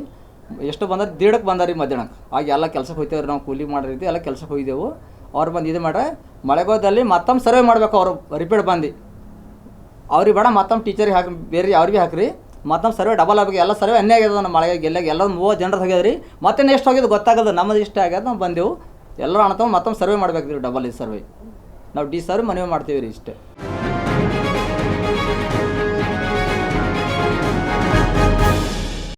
ಎಷ್ಟು ಬಂದ್ರೆ ದೀಡಕ್ಕೆ ಬಂದಾರಿ ಮಧ್ಯಾಹ್ನಕ್ಕೆ ಆಗ ಎಲ್ಲ ಕೆಲಸಕ್ಕೆ ಹೋಗ್ತೇವೆ ನಾವು, ಕೂಲಿ ಮಾಡಿರ್ತೀವಿ ಎಲ್ಲ ಕೆಲಸಕ್ಕೆ ಹೋಗಿದ್ದೆವು. ಅವ್ರು ಬಂದು ಇದು ಮಾಡ್ರೆ, ಮಳೆಗಾಲದಲ್ಲಿ ಮತ್ತೊಮ್ಮೆ ಸರ್ವೆ ಮಾಡ್ಬೇಕು ಅವರು, ರಿಪೀಟ್ ಬಂದು. ಅವ್ರಿಗೆ ಬೇಡ, ಮತ್ತೊಮ್ಮೆ ಟೀಚರಿಗೆ ಹಾಕಿ, ಬೇರೆ ಅವ್ರಿಗೆ ಹಾಕ್ರಿ. ಮತ್ತೊಮ್ಮೆ ಸರ್ವೆ ಡಬಲ್ ಆಗಬೇಕು, ಎಲ್ಲ ಸರ್ವೆ ಅನ್ನೇ ಆಗ್ಯದ ನಮ್ಮ ಮಳೆಗೆ ಎಲ್ಲ ಎಲ್ಲ ಮೂವತ್ತು ಜನರು ಆಗ್ಯದ ರೀ ಮತ್ತೆ ಎಷ್ಟು ಹೋಗಿದ್ದು ಗೊತ್ತಾಗದ, ನಮ್ಮದು ಇಷ್ಟ ಆಗ್ಯದ, ನಾವು ಬಂದೆವು. ಎಲ್ಲರೂ ಅಣ್ಣ ಮತ್ತೊಮ್ಮೆ ಸರ್ವೆ ಮಾಡ್ಬೇಕು ಡಬಲ್ ಇದು ಸರ್ವೆ. ನಾವು ಡಿ ಸರ್ವೆ ಮನವಿ ಮಾಡ್ತೀವಿ ರೀ ಇಷ್ಟೇ.